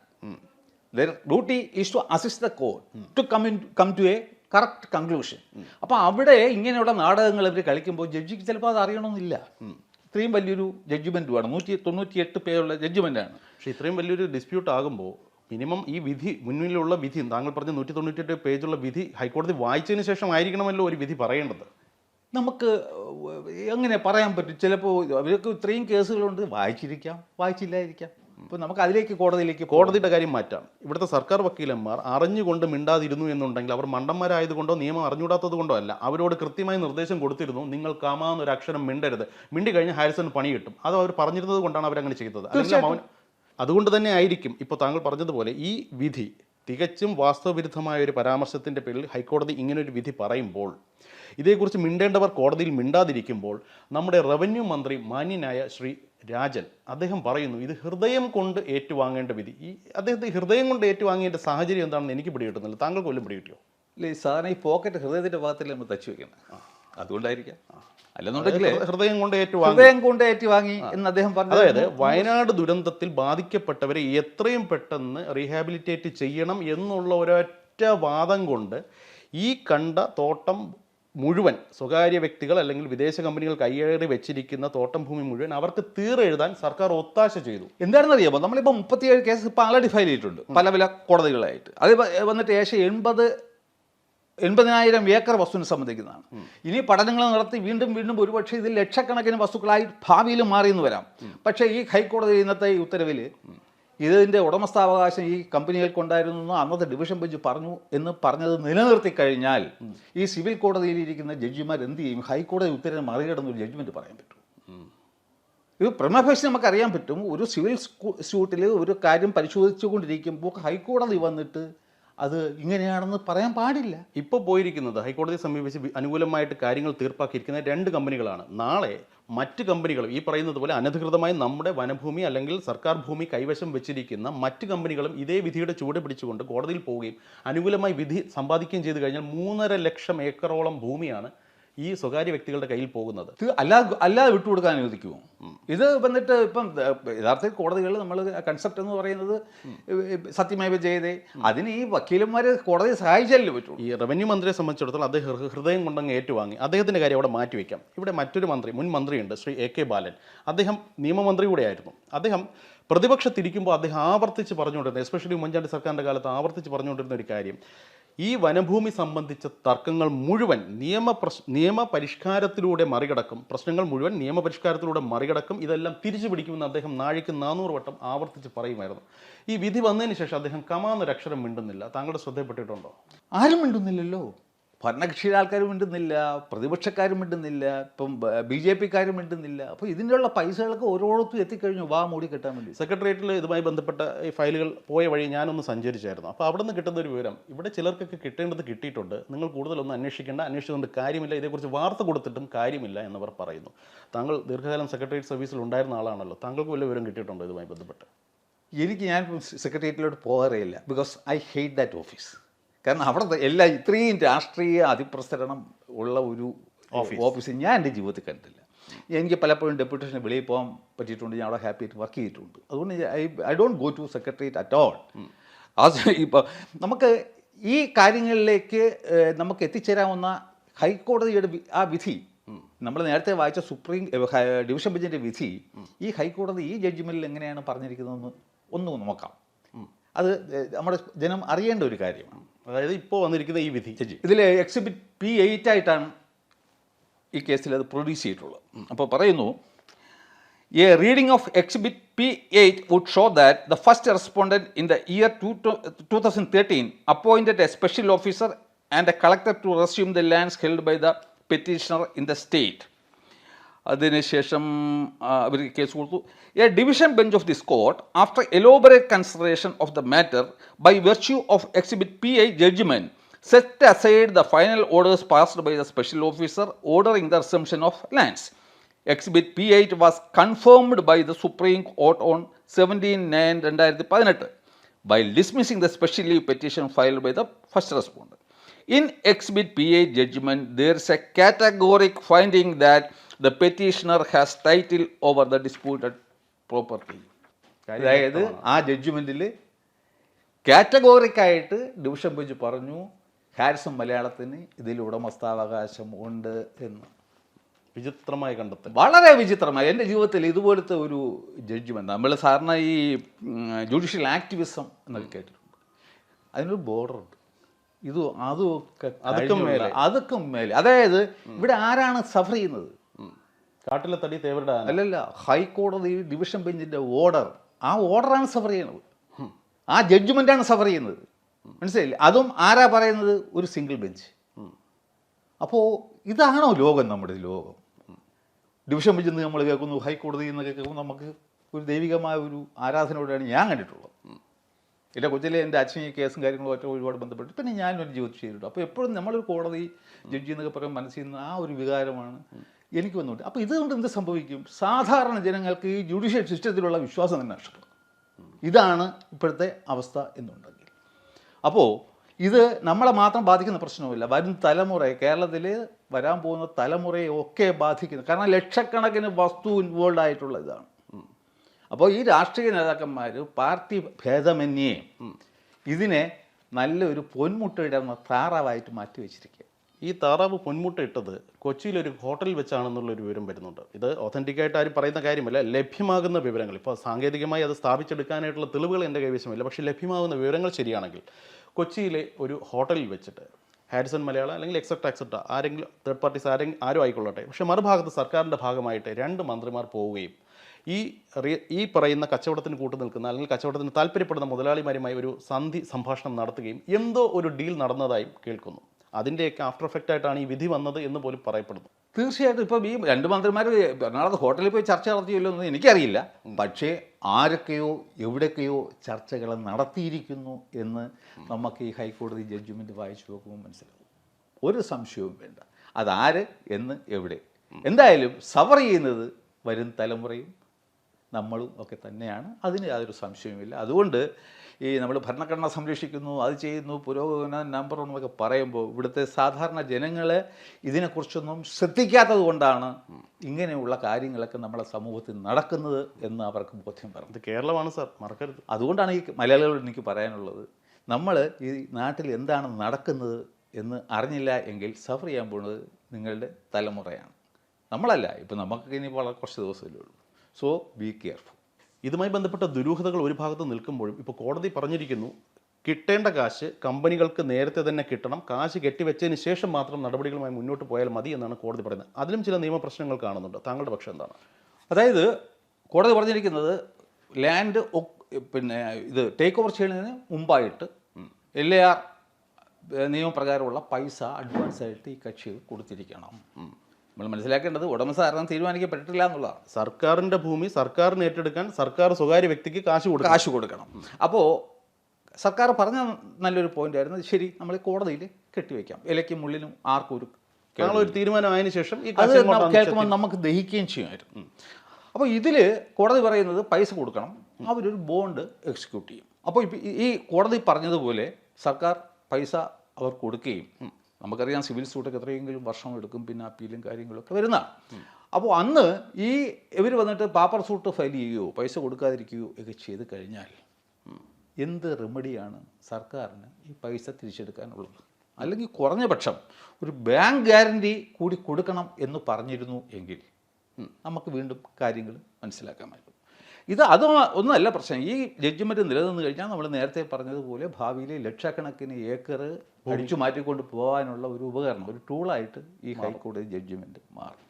Their duty is to assist the court to come in come to a correct conclusion അപ്പോൾ അവിടെ ഇങ്ങനെയുള്ള നാടകങ്ങൾ ഇവർ കളിക്കുമ്പോൾ ജഡ്ജിക്ക് ചിലപ്പോൾ അത് അറിയണമെന്നില്ല. ഇത്രയും വലിയൊരു ജഡ്ജ്മെന്റുമാണ് നൂറ്റി തൊണ്ണൂറ്റി എട്ട് പേരുള്ള ജഡ്ജ്മെന്റാണ് പക്ഷേ ഇത്രയും വലിയൊരു ഡിസ്പ്യൂട്ട് ആകുമ്പോൾ മിനിമം ഈ വിധി മുന്നിലുള്ള വിധി താങ്കൾ പറഞ്ഞ നൂറ്റി തൊണ്ണൂറ്റെട്ട് പേജുള്ള വിധി ഹൈക്കോടതി വായിച്ചതിന് ശേഷം ആയിരിക്കണമല്ലോ ഒരു വിധി പറയേണ്ടത്. നമുക്ക് എങ്ങനെ പറയാൻ പറ്റും? ചിലപ്പോൾ അവർക്ക് ഇത്രയും കേസുകളുണ്ട് വായിച്ചിരിക്കാം വായിച്ചില്ലായിരിക്കാം. ഇപ്പോൾ നമുക്ക് അതിലേക്ക് കോടതിയിലേക്ക് കോടതിയുടെ കാര്യം മാറ്റാം. ഇവിടുത്തെ സർക്കാർ വക്കീലന്മാർ അറിഞ്ഞുകൊണ്ട് മിണ്ടാതിരുന്നു എന്നുണ്ടെങ്കിൽ അവർ മണ്ടന്മാരായതുകൊണ്ടോ നിയമം അറിഞ്ഞുകൂടാത്തത് കൊണ്ടോ അല്ല അവരോട് കൃത്യമായി നിർദ്ദേശം കൊടുത്തിരുന്നു നിങ്ങൾ കാമാന്നൊരു അക്ഷരം മിണ്ടരുത്. മിണ്ടി കഴിഞ്ഞ് ഹാരിസൺ പണി കിട്ടും. അത് അവർ പറഞ്ഞിരുന്നത് കൊണ്ടാണ് അവരങ്ങനെ ചെയ്തത്. അല്ലെങ്കിൽ അതുകൊണ്ട് തന്നെ ആയിരിക്കും ഇപ്പോൾ താങ്കൾ പറഞ്ഞതുപോലെ ഈ വിധി തികച്ചും വാസ്തവവിരുദ്ധമായ ഒരു പരാമർശത്തിന്റെ പേരിൽ ഹൈക്കോടതി ഇങ്ങനൊരു വിധി പറയുമ്പോൾ ഇതേക്കുറിച്ച് മിണ്ടേണ്ടവർ കോടതിയിൽ മിണ്ടാതിരിക്കുമ്പോൾ നമ്മുടെ റവന്യൂ മന്ത്രി മാന്യനായ ശ്രീ രാജൻ അദ്ദേഹം പറയുന്നു ഇത് ഹൃദയം കൊണ്ട് ഏറ്റുവാങ്ങേണ്ട വിധി. ഈ അദ്ദേഹത്തെ ഹൃദയം കൊണ്ട് ഏറ്റുവാങ്ങേണ്ട സാഹചര്യം എന്താണെന്ന് എനിക്ക് പിടികിട്ടുന്നില്ല. താങ്കൾക്ക് വല്ലതും പിടികിട്ടിയോ? ഇല്ല ഈ സാധനം ഈ പോക്കറ്റ് ഹൃദയത്തിന്റെ ഭാഗത്തിൽ നമ്മൾ തച്ചു വയ്ക്കണം അതുകൊണ്ടായിരിക്കാം. അല്ലെന്നുണ്ടെങ്കിൽ ഹൃദയം കൊണ്ട് ഏറ്റുവാങ്ങി. ഹൃദയം കൊണ്ട് ഏറ്റുവാങ്ങി എന്ന് അദ്ദേഹം പറഞ്ഞു. അതായത് വയനാട് ദുരന്തത്തിൽ ബാധിക്കപ്പെട്ടവരെ എത്രയും പെട്ടെന്ന് റീഹാബിലിറ്റേറ്റ് ചെയ്യണം എന്നുള്ള ഒരൊറ്റ വാദം കൊണ്ട് ഈ കണ്ട തോട്ടം മുഴുവൻ സ്വകാര്യ വ്യക്തികൾ അല്ലെങ്കിൽ വിദേശ കമ്പനികൾ കയ്യേറി വെച്ചിരിക്കുന്ന തോട്ടം ഭൂമി മുഴുവൻ അവർക്ക് തീറെഴുതാൻ സർക്കാർ ഒത്താശ ചെയ്തു. എന്താണെന്ന് അറിയാമോ നമ്മളിപ്പോൾ മുപ്പത്തിയേഴ് കേസ് ഇപ്പോൾ ആൾറെഡി ഫയൽ ചെയ്തിട്ടുണ്ട്. പല പല കോടതികളായിട്ട്. അത് വന്നിട്ട് ഏകദേശം എൺപത് എൺപതിനായിരം ഏക്കർ വസ്തുവിനെ സംബന്ധിക്കുന്നതാണ്. ഇനി പഠനങ്ങൾ നടത്തി വീണ്ടും വീണ്ടും ഒരുപക്ഷെ ഇതിൽ ലക്ഷക്കണക്കിന് വസ്തുക്കളായി ഭാവിയിൽ മാറിയെന്ന് വരാം. പക്ഷേ ഈ ഹൈക്കോടതി ഇന്നത്തെ ഈ ഉത്തരവിൽ ഇതിന്റെ ഉടമസ്ഥാവകാശം ഈ കമ്പനികൾക്കുണ്ടായിരുന്നു എന്ന് അന്നത്തെ ഡിവിഷൻ ബെഞ്ച് പറഞ്ഞു എന്ന് പറഞ്ഞത് നിലനിർത്തി കഴിഞ്ഞാൽ ഈ സിവിൽ കോടതിയിൽ ഇരിക്കുന്ന ജഡ്ജിമാർ എന്ത് ചെയ്യും? ഹൈക്കോടതി ഉത്തരവിനെ മറികടന്ന് ഒരു ജഡ്ജ്മെന്റ് പറയാൻ പറ്റും. ഇത് പ്രമഫേഷൻ നമുക്ക് അറിയാൻ പറ്റും. ഒരു സിവിൽ സ്യൂട്ടിൽ ഒരു കാര്യം പരിശോധിച്ചുകൊണ്ടിരിക്കുമ്പോൾ ഹൈക്കോടതി വന്നിട്ട് അത് ഇങ്ങനെയാണെന്ന് പറയാൻ പാടില്ല. ഇപ്പോൾ പോയിരിക്കുന്നത് ഹൈക്കോടതിയെ സമീപിച്ച് അനുകൂലമായിട്ട് കാര്യങ്ങൾ തീർപ്പാക്കിയിരിക്കുന്ന രണ്ട് കമ്പനികളാണ്. നാളെ മറ്റ് കമ്പനികളും ഈ പറയുന്നത് പോലെ അനധികൃതമായി നമ്മുടെ വനഭൂമി അല്ലെങ്കിൽ സർക്കാർ ഭൂമി കൈവശം വെച്ചിരിക്കുന്ന മറ്റ് കമ്പനികളും ഇതേ വിധിയുടെ ചൂട് പിടിച്ചുകൊണ്ട് കോടതിയിൽ പോവുകയും അനുകൂലമായി വിധി സമ്പാദിക്കുകയും ചെയ്തു കഴിഞ്ഞാൽ മൂന്നര ലക്ഷം ഏക്കറോളം ഭൂമിയാണ് ഈ സ്വകാര്യ വ്യക്തികളുടെ കയ്യിൽ പോകുന്നത്. അല്ലാതെ അല്ലാതെ വിട്ടുകൊടുക്കാൻ അനുവദിക്കുമോ ഇത് വന്നിട്ട് ഇപ്പം യഥാർത്ഥത്തിൽ കോടതികൾ നമ്മൾ കൺസെപ്റ്റ് എന്ന് പറയുന്നത് സത്യമേവ ചെയ്തേ അതിന് ഈ വക്കീലന്മാർ കോടതി സഹായിച്ചാലേ പറ്റുള്ളൂ. ഈ റവന്യൂ മന്ത്രിയെ സംബന്ധിച്ചിടത്തോളം അദ്ദേഹം ഹൃദയം കൊണ്ടങ്ങ് ഏറ്റുവാങ്ങി. അദ്ദേഹത്തിന്റെ കാര്യം അവിടെ മാറ്റിവെക്കാം ഇവിടെ മറ്റൊരു മന്ത്രി മുൻ മന്ത്രിയുണ്ട് ശ്രീ എ കെ ബാലൻ. അദ്ദേഹം നിയമമന്ത്രി കൂടെയായിരുന്നു അദ്ദേഹം പ്രതിപക്ഷത്തിരിക്കുമ്പോൾ അദ്ദേഹം ആവർത്തിച്ച് പറഞ്ഞുകൊണ്ടിരുന്നത് എസ്പെഷ്യലി ഉമ്മൻചാണ്ടി സർക്കാരിന്റെ കാലത്ത് ആവർത്തിച്ച് പറഞ്ഞുകൊണ്ടിരുന്ന ഒരു കാര്യം. ഈ വനഭൂമി സംബന്ധിച്ച തർക്കങ്ങൾ മുഴുവൻ നിയമ പ്രശ് നിയമ പരിഷ്കാരത്തിലൂടെ മറികടക്കും. പ്രശ്നങ്ങൾ മുഴുവൻ നിയമപരിഷ്കാരത്തിലൂടെ മറികടക്കും. ഇതെല്ലാം തിരിച്ചു പിടിക്കുമെന്ന് അദ്ദേഹം നാഴിക്ക് നാനൂറ് വട്ടം ആവർത്തിച്ച് പറയുമായിരുന്നു. ഈ വിധി വന്നതിന് ശേഷം അദ്ദേഹം കമാന്നൊരക്ഷരം മിണ്ടുന്നില്ല. താങ്കളുടെ ശ്രദ്ധയിൽപ്പെട്ടിട്ടുണ്ടോ ആരും മിണ്ടുന്നില്ലല്ലോ. ഭരണകക്ഷിയുടെ ആൾക്കാരും മിണ്ടുന്നില്ല പ്രതിപക്ഷക്കാരും മിണ്ടുന്നില്ല ഇപ്പം ബി ജെ പിക്കാരും മിണ്ടുന്നില്ല അപ്പോൾ ഇതിന്റെയുള്ള പൈസകളൊക്കെ ഓരോരുത്തരും എത്തിക്കഴിഞ്ഞു വാ മൂടി കിട്ടാൻ വേണ്ടി. സെക്രട്ടേറിയറ്റിൽ ഇതുമായി ബന്ധപ്പെട്ട ഈ ഫയലുകൾ പോയ വഴി ഞാനൊന്ന് സഞ്ചരിച്ചായിരുന്നു. അപ്പോൾ അവിടെ നിന്ന് കിട്ടുന്ന ഒരു വിവരം ഇവിടെ ചിലർക്കൊക്കെ കിട്ടേണ്ടത് കിട്ടിയിട്ടുണ്ട്. നിങ്ങൾ കൂടുതലൊന്നും അന്വേഷിക്കേണ്ട അന്വേഷിച്ചുകൊണ്ട് കാര്യമില്ല. ഇതേക്കുറിച്ച് വാർത്ത കൊടുത്തിട്ടും കാര്യമില്ല എന്നവർ പറയുന്നു. താങ്കൾ ദീർഘകാലം സെക്രട്ടേറിയറ്റ് സർവീസിൽ ഉണ്ടായിരുന്ന ആളാണല്ലോ. താങ്കൾക്ക് വല്ല വിവരം കിട്ടിയിട്ടുണ്ടോ ഇതുമായി ബന്ധപ്പെട്ട്? എനിക്ക് ഞാൻ സെക്രട്ടേറിയറ്റിലോട്ട് പോകാറില്ല because I hate that office കാരണം അവിടെ എല്ലാ ഇത്രയും രാഷ്ട്രീയ അതിപ്രസരണം ഉള്ള ഒരു ഓഫീസ് ഞാൻ എന്റെ ജീവിതത്തിൽ കണ്ടിട്ടില്ല. എനിക്ക് പലപ്പോഴും ഡെപ്യൂട്ടേഷന് വെളിയിൽ പോകാൻ പറ്റിയിട്ടുണ്ട് ഞാൻ അവിടെ ഹാപ്പി ആയിട്ട് വർക്ക് ചെയ്തിട്ടുണ്ട്. അതുകൊണ്ട് I I don't go to secretariat at all അത് ഇപ്പോൾ നമുക്ക് ഈ കാര്യങ്ങളിലേക്ക് നമുക്ക് എത്തിച്ചേരാവുന്ന ഹൈക്കോടതിയുടെ ആ വിധി നമ്മൾ നേരത്തെ വായിച്ച സുപ്രീം ഡിവിഷൻ ബെഞ്ചിന്റെ വിധി ഈ ഹൈക്കോടതി ഈ ജഡ്ജ്മെന്റിൽ എങ്ങനെയാണ് പറഞ്ഞിരിക്കുന്നതെന്ന് ഒന്ന് നോക്കാം. അത് നമ്മുടെ ജനം അറിയേണ്ട ഒരു കാര്യമാണ്. അതായത് ഇപ്പോൾ വന്നിരിക്കുന്ന ഈ വിധി. ഇതിൽ എക്സിബിറ്റ് പി എയ്റ്റ് ആയിട്ടാണ് ഈ കേസിൽ അത് പ്രൊഡ്യൂസ് ചെയ്തിട്ടുള്ളത്. അപ്പോൾ പറയുന്നു a reading of exhibit P eight would show that the first respondent in the year two two thousand thirteen appointed a special officer and a collector to resume the lands held by the petitioner in the state അതിനുശേഷം അവർ കേസ് കൊടുത്തു a division bench of this court after elaborate consideration of the matter by virtue of exhibit P I judgement set aside the final orders passed by the special officer ordering the resumption of lands exhibit P eight was confirmed by the supreme court on seventeen nine രണ്ടായിരത്തി പതിനെട്ട് by dismissing the special leave petition filed by the first respondent. In Exhibit PA judgment, there is a categoric finding that the petitioner has title over the disputed property അതായത് ആ ജഡ്ജ്മെന്റിൽ കാറ്റഗോറിക്കായിട്ട് ഡിവിഷൻ ബെഞ്ച് പറഞ്ഞു ഹാരിസൺ മലയാളത്തിന് ഇതിൽ ഉടമസ്ഥാവകാശം ഉണ്ട് എന്ന്. വിചിത്രമായി കണ്ടെത്തൽ. വളരെ വിചിത്രമായി. എന്റെ ജീവിതത്തിൽ ഇതുപോലത്തെ ഒരു ജഡ്ജ്മെന്റ് നമ്മൾ സാറിന് ഈ ജുഡീഷ്യൽ ആക്ടിവിസം എന്നൊക്കെ കേട്ടിട്ടുണ്ട്. അതിനൊരു ബോർഡറുണ്ട്. ഇത് അതുമൊക്കെ ഒക്കെ കഴിഞ്ഞുള്ള- മേലെ. അതൊക്കെ മേലെ. അതായത് ഇവിടെ ആരാണ് സഫർ ചെയ്യുന്നത്. കാട്ടിലെ തടി തേവരുടെ. അല്ലല്ല ഹൈക്കോടതി ഡിവിഷൻ ബെഞ്ചിന്റെ ഓർഡർ ആ ഓർഡറാണ് സഫർ ചെയ്യുന്നത്. ആ ജഡ്ജ്മെന്റാണ് സഫർ ചെയ്യുന്നത്. മനസ്സിലായില്ലേ? അതും ആരാ പറയുന്നത്? ഒരു സിംഗിൾ ബെഞ്ച് അപ്പോൾ ഇതാണോ ലോകം നമ്മുടെ ലോകം? ഡിവിഷൻ ബെഞ്ചിൽ നിന്ന് നമ്മൾ കേൾക്കുന്നു ഹൈക്കോടതി എന്നൊക്കെ കേൾക്കുമ്പോൾ നമുക്ക് ഒരു ദൈവികമായ ഒരു ആരാധനയോടെയാണ് ഞാൻ കണ്ടിട്ടുള്ളത്. എന്റെ കൊച്ചിലെ എന്റെ അച്ഛൻ ഈ കേസും കാര്യങ്ങളും ഒറ്റ ഒരുപാട് ബന്ധപ്പെട്ട് പിന്നെ ഞാനും ഒരു ജീവിതം ചെയ്തിട്ടുണ്ട്. അപ്പോൾ എപ്പോഴും നമ്മളൊരു കോടതി ജഡ്ജി എന്നൊക്കെ പറയുമ്പോൾ മനസ്സിൽ നിന്ന് ആ ഒരു വികാരമാണ് എനിക്ക് വന്നുകൊണ്ട്. അപ്പോൾ ഇതുകൊണ്ട് എന്ത് സംഭവിക്കും? സാധാരണ ജനങ്ങൾക്ക് ഈ ജുഡീഷ്യൽ സിസ്റ്റത്തിലുള്ള വിശ്വാസം തന്നെ നഷ്ടപ്പെടും. ഇതാണ് ഇപ്പോഴത്തെ അവസ്ഥ എന്നുണ്ടെങ്കിൽ. അപ്പോൾ ഇത് നമ്മളെ മാത്രം ബാധിക്കുന്ന പ്രശ്നവുമില്ല. വരും തലമുറയെ കേരളത്തിൽ വരാൻ പോകുന്ന തലമുറയെ ഒക്കെ ബാധിക്കുന്നു കാരണം ലക്ഷക്കണക്കിന് വസ്തു ഇൻവോൾവ് ആയിട്ടുള്ള ഇതാണ്. അപ്പോൾ ഈ രാഷ്ട്രീയ നേതാക്കന്മാർ പാർട്ടി ഭേദമന്യേ ഇതിനെ നല്ലൊരു പൊന്മുട്ടയിടുന്ന താറാവായിട്ട് മാറ്റി വെച്ചിരിക്കുക ഈ താറാവ് പൊന്മുട്ട ഇട്ടത് കൊച്ചിയിലൊരു ഹോട്ടലിൽ വെച്ചാണെന്നുള്ളൊരു വിവരം വരുന്നുണ്ട്. ഇത് ഒതന്റിക്കായിട്ട് ആരും പറയുന്ന കാര്യമല്ല ലഭ്യമാകുന്ന വിവരങ്ങൾ. ഇപ്പോൾ സാങ്കേതികമായി അത് സ്ഥാപിച്ചെടുക്കാനായിട്ടുള്ള തെളിവുകൾ എന്റെ കൈവശമില്ല പക്ഷേ ലഭ്യമാകുന്ന വിവരങ്ങൾ ശരിയാണെങ്കിൽ കൊച്ചിയിലെ ഒരു ഹോട്ടലിൽ വെച്ചിട്ട് ഹാരിസൺ മലയാളം അല്ലെങ്കിൽ എക്സെപ്റ്റ് എക്സെട്ര ആരെങ്കിലും തേർഡ് പാർട്ടീസ് ആരെങ്കിലും ആരും ആയിക്കൊള്ളട്ടെ. പക്ഷേ മറുഭാഗത്ത് സർക്കാരിന്റെ ഭാഗമായിട്ട് രണ്ട് മന്ത്രിമാർ പോവുകയും ഈ ഈ പറയുന്ന കച്ചവടത്തിന് കൂട്ടു നിൽക്കുന്ന അല്ലെങ്കിൽ കച്ചവടത്തിന് താല്പര്യപ്പെടുന്ന മുതലാളിമാരുമായി ഒരു സന്ധി സംഭാഷണം നടത്തുകയും എന്തോ ഒരു ഡീൽ നടന്നതായും കേൾക്കുന്നു. അതിന്റെയൊക്കെ ആഫ്റ്റർ എഫക്റ്റ് ആയിട്ടാണ് ഈ വിധി വന്നത് എന്ന് പോലും പറയപ്പെടുന്നു. തീർച്ചയായിട്ടും ഇപ്പം ഈ രണ്ട് മന്ത്രിമാർ എറണാകുളത്ത് ഹോട്ടലിൽ പോയി ചർച്ച നടത്തിയല്ലോ എന്ന് എനിക്കറിയില്ല. പക്ഷേ ആരൊക്കെയോ എവിടെയൊക്കെയോ ചർച്ചകൾ നടത്തിയിരിക്കുന്നു എന്ന് നമുക്ക് ഈ ഹൈക്കോടതി ജഡ്ജ്മെന്റ് വായിച്ചു നോക്കുമ്പോൾ മനസ്സിലാവും. ഒരു സംശയവും വേണ്ട. അതാര് എന്ന് എവിടെ? എന്തായാലും സവർ ചെയ്യുന്നത് വരും തലമുറയും നമ്മളും ഒക്കെ തന്നെയാണ്. അതിന് യാതൊരു സംശയവുമില്ല. അതുകൊണ്ട് ഈ നമ്മൾ ഭരണഘടന സംരക്ഷിക്കുന്നു അത് ചെയ്യുന്നു പുരോഗമന നമ്പർ എന്നൊക്കെ പറയുമ്പോൾ ഇവിടുത്തെ സാധാരണ ജനങ്ങൾ ഇതിനെക്കുറിച്ചൊന്നും ശ്രദ്ധിക്കാത്തത് കൊണ്ടാണ് ഇങ്ങനെയുള്ള കാര്യങ്ങളൊക്കെ നമ്മളെ സമൂഹത്തിൽ നടക്കുന്നത് എന്ന് അവർക്ക് ബോധ്യം പറഞ്ഞു ഇത് കേരളമാണ് സാർ മറക്കരുത്. അതുകൊണ്ടാണ് ഈ മലയാളികളോട് എനിക്ക് പറയാനുള്ളത്. നമ്മൾ ഈ നാട്ടിൽ എന്താണ് നടക്കുന്നത് എന്ന് അറിഞ്ഞില്ല എങ്കിൽ സഫർ ചെയ്യാൻ പോകുന്നത് നിങ്ങളുടെ തലമുറയാണ്. നമ്മളല്ല ഇപ്പം നമുക്ക് ഇനി വളരെ കുറച്ച് ദിവസമല്ലേ ഉള്ളൂ. സോ ബി കെയർഫുൾ ഇതുമായി ബന്ധപ്പെട്ട ദുരൂഹതകൾ ഒരു ഭാഗത്ത് നിൽക്കുമ്പോഴും ഇപ്പോൾ കോടതി പറഞ്ഞിരിക്കുന്നു കിട്ടേണ്ട കാശ് കമ്പനികൾക്ക് നേരത്തെ തന്നെ കിട്ടണം കാശ് കെട്ടിവെച്ചതിന് ശേഷം മാത്രം നടപടികളുമായി മുന്നോട്ട് പോയാൽ മതി എന്നാണ് കോടതി പറയുന്നത്. അതിലും ചില നിയമപ്രശ്നങ്ങൾ കാണുന്നുണ്ട്. താങ്കളുടെ പക്ഷം എന്താണ്? അതായത് കോടതി പറഞ്ഞിരിക്കുന്നത് ലാൻഡ് പിന്നെ ഇത് ടേക്ക് ഓവർ ചെയ്യുന്നതിന് മുമ്പായിട്ട് എൽ എ ആർ നിയമപ്രകാരമുള്ള പൈസ അഡ്വാൻസ് ആയിട്ട് ഈ കക്ഷികൾ കൊടുത്തിരിക്കണം. നമ്മൾ മനസ്സിലാക്കേണ്ടത് ഉടമസ്ഥാരണം തീരുമാനിക്കപ്പെട്ടിട്ടില്ല എന്നുള്ളതാണ്. സർക്കാരിന്റെ ഭൂമി സർക്കാരിന് ഏറ്റെടുക്കാൻ സർക്കാർ സ്വകാര്യ വ്യക്തിക്ക് കാശ് കൊടുക്കും കാശ് കൊടുക്കണം. അപ്പോൾ സർക്കാർ പറഞ്ഞ നല്ലൊരു പോയിന്റ് ആയിരുന്നു. ശരി നമ്മൾ കോടതിയിൽ കെട്ടിവെക്കാം. ഇലയ്ക്കും മുള്ളിനും ആർക്കും ഒരു ഒരു തീരുമാനമായതിനു ശേഷം ഈ അത് കേൾക്കുമ്പോൾ നമുക്ക് ദഹിക്കുകയും ചെയ്യുമായിരുന്നു. അപ്പോൾ ഇതിൽ കോടതി പറയുന്നത് പൈസ കൊടുക്കണം. അവരൊരു ബോണ്ട് എക്സിക്യൂട്ട് ചെയ്യും. അപ്പോൾ ഈ- ഈ കോടതി പറഞ്ഞതുപോലെ സർക്കാർ പൈസ അവർ കൊടുക്കുകയും നമുക്കറിയാം സിവിൽ സൂട്ടൊക്കെ എത്രയെങ്കിലും വർഷം എടുക്കും പിന്നെ അപ്പീലും കാര്യങ്ങളൊക്കെ വരുന്നതാണ് അപ്പോൾ അന്ന് ഈ ഇവർ വന്നിട്ട് പാപ്പർ സൂട്ട് ഫയൽ ചെയ്യുകയോ പൈസ കൊടുക്കാതിരിക്കുകയോ ഒക്കെ ചെയ്ത് കഴിഞ്ഞാൽ എന്ത് റെമഡിയാണ് സർക്കാരിന് ഈ പൈസ തിരിച്ചെടുക്കാനുള്ളത്? അല്ലെങ്കിൽ കുറഞ്ഞ പക്ഷം ഒരു ബാങ്ക് ഗ്യാരണ്ടി കൂടി കൊടുക്കണം എന്ന് പറഞ്ഞിരുന്നു എങ്കിൽ നമുക്ക് വീണ്ടും കാര്യങ്ങൾ മനസ്സിലാക്കാമായിരുന്നു ഇത് അത് ഒന്നുമല്ല പ്രശ്നം. ഈ ജഡ്ജ്മെന്റ് നിലനിന്ന് കഴിഞ്ഞാൽ നമ്മൾ നേരത്തെ പറഞ്ഞതുപോലെ ഭാവിയിൽ ലക്ഷക്കണക്കിന് ഏക്കർ അടിച്ചു മാറ്റിക്കൊണ്ട് പോകാനുള്ള ഒരു ഉപകരണം ഒരു ടൂളായിട്ട് ഈ ഹൈക്കോടതി ജഡ്ജ്മെന്റ് മാറും.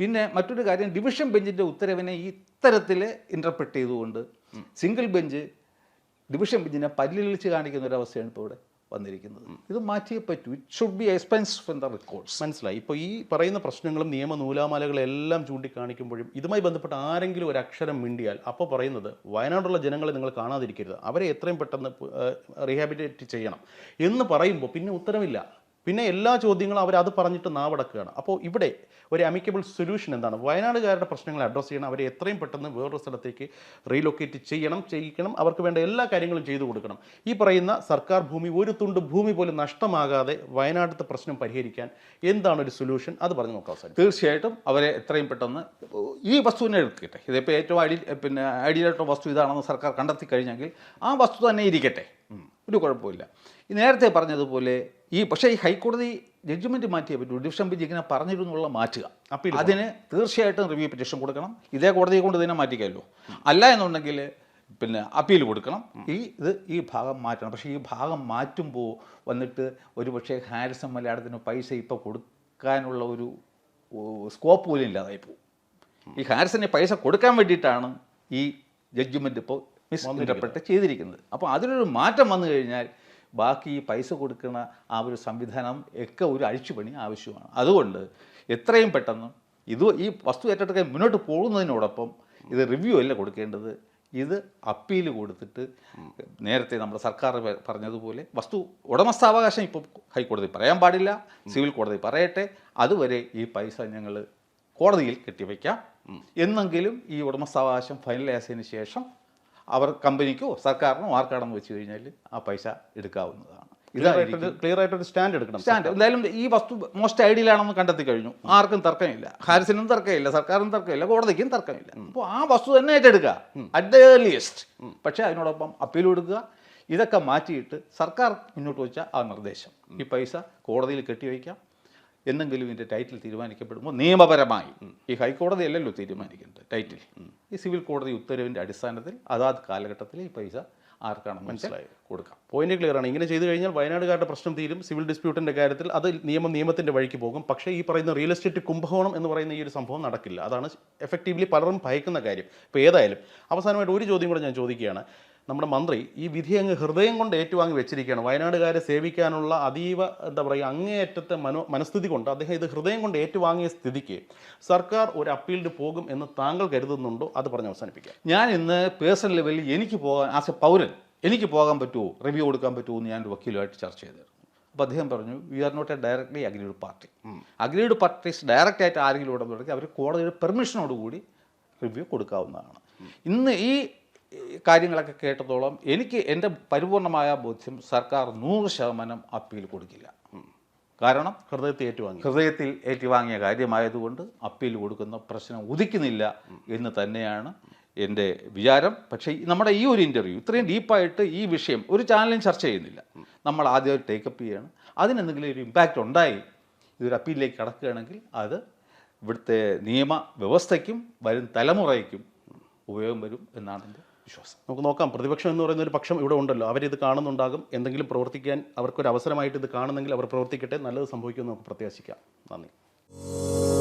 പിന്നെ മറ്റൊരു കാര്യം ഡിവിഷൻ ബെഞ്ചിന്റെ ഉത്തരവിനെ ഈ ഇത്തരത്തിൽ ഇന്റർപ്രറ്റ് ചെയ്തുകൊണ്ട് സിംഗിൾ ബെഞ്ച് ഡിവിഷൻ ബെഞ്ചിനെ പല്ലിളിച്ച് കാണിക്കുന്ന ഒരു അവസ്ഥയാണ് ഇപ്പോൾ ഇവിടെ. വന്നിരിക്കുന്നത്. ഇത് മാറ്റിയേ പറ്റൂ. It should be expunged in the records മനസ്സിലായി. ഇപ്പോൾ ഈ പറയുന്ന പ്രശ്നങ്ങളും നിയമ നൂലാമാലകളെല്ലാം ചൂണ്ടിക്കാണിക്കുമ്പോഴും ഇതുമായി ബന്ധപ്പെട്ട് ആരെങ്കിലും ഒരു അക്ഷരം മിണ്ടിയാൽ അപ്പോൾ പറയുന്നത് വയനാടുള്ള ജനങ്ങളെ നിങ്ങൾ കാണാതിരിക്കരുത്. അവരെ എത്രയും പെട്ടെന്ന് റീഹാബിലിറ്റേറ്റ് ചെയ്യണം എന്ന് പറയുമ്പോൾ പിന്നെ ഉത്തരവില്ല പിന്നെ എല്ലാ ചോദ്യങ്ങളും അവർ അത് പറഞ്ഞിട്ട് നാവടക്കുകയാണ്. അപ്പോൾ ഇവിടെ ഒരു അമിക്കബിൾ സൊല്യൂഷൻ എന്താണ്? വയനാടുകാരുടെ പ്രശ്നങ്ങൾ അഡ്രസ്സ് ചെയ്യണം. അവരെ എത്രയും പെട്ടെന്ന് വേറൊരു സ്ഥലത്തേക്ക് റീലൊക്കേറ്റ് ചെയ്യണം ചെയ്യിക്കണം. അവർക്ക് വേണ്ട എല്ലാ കാര്യങ്ങളും ചെയ്തു കൊടുക്കണം. ഈ പറയുന്ന സർക്കാർ ഭൂമി ഒരു തുണ്ട് ഭൂമി പോലും നഷ്ടമാകാതെ വയനാട്ടിലത്തെ പ്രശ്നം പരിഹരിക്കാൻ എന്താണ് ഒരു സൊല്യൂഷൻ അത് പറഞ്ഞു നോക്കാം സാർ തീർച്ചയായിട്ടും അവരെ എത്രയും പെട്ടെന്ന് ഈ വസ്തുവിനെ എടുക്കട്ടെ. ഇതിപ്പോൾ ഏറ്റവും അടി പിന്നെ ഐഡിയലായിട്ടുള്ള വസ്തു ഇതാണെന്ന് സർക്കാർ കണ്ടെത്തി കഴിഞ്ഞെങ്കിൽ ആ വസ്തു തന്നെ ഇരിക്കട്ടെ. ഒരു കുഴപ്പമില്ല. ഈ നേരത്തെ പറഞ്ഞതുപോലെ ഈ പക്ഷേ ഈ ഹൈക്കോടതി ജഡ്ജ്മെന്റ് മാറ്റിയേ പറ്റൂ. ഡിവിഷൻ ബെഞ്ച് ഇങ്ങനെ പറഞ്ഞിരുന്നുള്ള മാറ്റുക. അപ്പീൽ അതിന് തീർച്ചയായിട്ടും റിവ്യൂ പെറ്റീഷൻ കൊടുക്കണം. ഇതേ കോടതിയെ കൊണ്ട് ഇതിനെ മാറ്റിക്കല്ലോ അല്ല എന്നുണ്ടെങ്കിൽ പിന്നെ അപ്പീൽ കൊടുക്കണം. ഈ ഇത് ഈ ഭാഗം മാറ്റണം. പക്ഷേ ഈ ഭാഗം മാറ്റുമ്പോൾ വന്നിട്ട് ഒരു പക്ഷേ ഹാരിസൺ മലയാളത്തിന് പൈസ ഇപ്പോൾ കൊടുക്കാനുള്ള ഒരു സ്കോപ്പ് പോലും ഇല്ലാതായി പോകും. ഈ ഹാരിസന് പൈസ കൊടുക്കാൻ വേണ്ടിയിട്ടാണ് ഈ ജഡ്ജ്മെന്റ് ഇപ്പോൾ മിസ് ഇന്റർപ്രറ്റ് ചെയ്തിരിക്കുന്നത്. അപ്പോൾ അതിനൊരു മാറ്റം വന്നു കഴിഞ്ഞാൽ ബാക്കി ഈ പൈസ കൊടുക്കുന്ന ആ ഒരു സംവിധാനം ഒക്കെ ഒരു അഴിച്ചുപണി ആവശ്യമാണ്. അതുകൊണ്ട് എത്രയും പെട്ടെന്ന് ഇത് ഈ വസ്തു ഏറ്റെടുക്കാൻ മുന്നോട്ട് പോകുന്നതിനോടൊപ്പം ഇത് റിവ്യൂ അല്ല കൊടുക്കേണ്ടത്? ഇത് അപ്പീൽ കൊടുത്തിട്ട് നേരത്തെ നമ്മുടെ സർക്കാർ പറഞ്ഞതുപോലെ വസ്തു ഉടമസ്ഥാവകാശം ഇപ്പോൾ ഹൈക്കോടതി പറയാൻ പാടില്ല സിവിൽ കോടതി പറയട്ടെ അതുവരെ ഈ പൈസ ഞങ്ങൾ കോടതിയിൽ കെട്ടിവയ്ക്കാം എന്നെങ്കിലും ഈ ഉടമസ്ഥാവകാശം ഫൈനലൈസിന് ശേഷം അവർ കമ്പനിക്കോ സർക്കാരിനോ ആർക്കാണെന്ന് വെച്ച് കഴിഞ്ഞാൽ ആ പൈസ എടുക്കാവുന്നതാണ്. ക്ലിയർ ആയിട്ടൊരു സ്റ്റാൻഡ് എടുക്കണം സ്റ്റാൻഡ് എന്തായാലും ഈ വസ്തു മോസ്റ്റ് ഐഡിയലാണെന്ന് കണ്ടെത്തി കഴിഞ്ഞു. ആർക്കും തർക്കമില്ല. ഹാരിസിനും തർക്കമില്ല സർക്കാരിനും തർക്കമില്ല കോടതിക്കും തർക്കമില്ല. അപ്പോൾ ആ വസ്തു തന്നെ ഏറ്റെടുക്കുക. അറ്റ് ദ ഏർലിയസ്റ്റ് പക്ഷേ അതിനോടൊപ്പം അപ്പീൽ കൊടുക്കുക. ഇതൊക്കെ മാറ്റിയിട്ട് സർക്കാർ മുന്നോട്ട് വെച്ച ആ നിർദ്ദേശം. ഈ പൈസ കോടതിയിൽ കെട്ടിവയ്ക്കാം. എന്നെങ്കിലും ഇതിന്റെ ടൈറ്റിൽ തീരുമാനിക്കപ്പെടുമ്പോൾ നിയമപരമായി ഈ ഹൈക്കോടതി അല്ലല്ലോ തീരുമാനിക്കേണ്ടത് ടൈറ്റിൽ ഈ സിവിൽ കോടതി ഉത്തരവിന്റെ അടിസ്ഥാനത്തിൽ അതാത് കാലഘട്ടത്തിൽ ഈ പൈസ ആർക്കാണ് മനസ്സിലായി. കൊടുക്കാം. പോയിന്റ് ക്ലിയർ ആണ്. ഇങ്ങനെ ചെയ്തു കഴിഞ്ഞാൽ വയനാടുകാരുടെ പ്രശ്നം തീരും സിവിൽ ഡിസ്പ്യൂട്ടിന്റെ കാര്യത്തിൽ അത് നിയമം നിയമത്തിന്റെ വഴിക്ക് പോകും. പക്ഷേ ഈ പറയുന്ന റിയൽ എസ്റ്റേറ്റ് കുംഭകോണം എന്ന് പറയുന്ന ഈ ഒരു സംഭവം നടക്കില്ല. അതാണ് എഫക്റ്റീവ്ലി പലരും ഭയക്കുന്ന കാര്യം. ഇപ്പോൾ ഏതായാലും അവസാനമായിട്ട് ഒരു ചോദ്യം കൂടെ ഞാൻ ചോദിക്കുകയാണ്. നമ്മുടെ മന്ത്രി ഈ വിധി അങ്ങ് ഹൃദയം കൊണ്ട് ഏറ്റുവാങ്ങി വെച്ചിരിക്കുകയാണ്. വയനാടുകാരെ സേവിക്കാനുള്ള അതീവ എന്താ പറയുക അങ്ങേയറ്റത്തെ മനോ മനസ്ഥിതി കൊണ്ട് അദ്ദേഹം ഇത് ഹൃദയം കൊണ്ട് ഏറ്റുവാങ്ങിയ സ്ഥിതിക്ക് സർക്കാർ ഒരു അപ്പീലിന് പോകും എന്ന് താങ്കൾ കരുതുന്നുണ്ടോ? അത് പറഞ്ഞ് അവസാനിപ്പിക്കാം. ഞാൻ ഇന്ന് പേഴ്സണൽ ലെവലിൽ എനിക്ക് പോകാൻ ആസ് എ പൗരൻ എനിക്ക് പോകാൻ പറ്റുമോ? റിവ്യൂ കൊടുക്കാൻ പറ്റുമോ എന്ന് ഞാൻ ഒരു വക്കീലുമായിട്ട് ചർച്ച ചെയ്തിരുന്നു അപ്പോൾ അദ്ദേഹം പറഞ്ഞു we are not a directly agreed party agreed parties direct ആയിട്ട് ആരെങ്കിലും ഇടപെടുമെങ്കിൽ അവർ കോടതിയുടെ പെർമിഷനോടുകൂടി റിവ്യൂ കൊടുക്കാവുന്നതാണ്. ഇന്ന് ഈ കാര്യങ്ങളൊക്കെ കേട്ടതോളം എനിക്ക് എന്റെ പരിപൂർണമായ ബോധ്യം സർക്കാർ നൂറ് ശതമാനം അപ്പീൽ കൊടുക്കില്ല. കാരണം ഹൃദയത്തിൽ ഏറ്റുവാങ്ങി. ഹൃദയത്തിൽ ഏറ്റുവാങ്ങിയ കാര്യമായതുകൊണ്ട് അപ്പീൽ കൊടുക്കുന്ന പ്രശ്നം ഉദിക്കുന്നില്ല എന്ന് തന്നെയാണ് എന്റെ വിചാരം. പക്ഷേ നമ്മുടെ ഈ ഒരു ഇന്റർവ്യൂ ഇത്രയും ഡീപ്പായിട്ട് ഈ വിഷയം ഒരു ചാനലും ചർച്ച ചെയ്യുന്നില്ല. നമ്മൾ ആദ്യം ടേക്കപ്പ് ചെയ്യണം. അതിനെന്തെങ്കിലും ഒരു ഇമ്പാക്റ്റ് ഉണ്ടായി ഇതൊരു അപ്പീലിലേക്ക് കടക്കുകയാണെങ്കിൽ അത് ഇവിടുത്തെ നിയമ വ്യവസ്ഥയ്ക്കും വരും തലമുറയ്ക്കും ഉപയോഗം വരും എന്നാണ് എന്റെ വിശ്വാസം. നമുക്ക് നോക്കാം. പ്രതിപക്ഷം എന്ന് പറയുന്ന ഒരു പക്ഷം ഇവിടെ ഉണ്ടല്ലോ. അവരിത് കാണുന്നുണ്ടാകും. എന്തെങ്കിലും പ്രവർത്തിക്കാൻ അവർക്കൊരു അവസരമായിട്ട് ഇത് കാണുന്നെങ്കിൽ അവർ പ്രവർത്തിക്കട്ടെ. നല്ലത് സംഭവിക്കുമെന്ന് നമുക്ക് പ്രത്യാശിക്കാം. നന്ദി.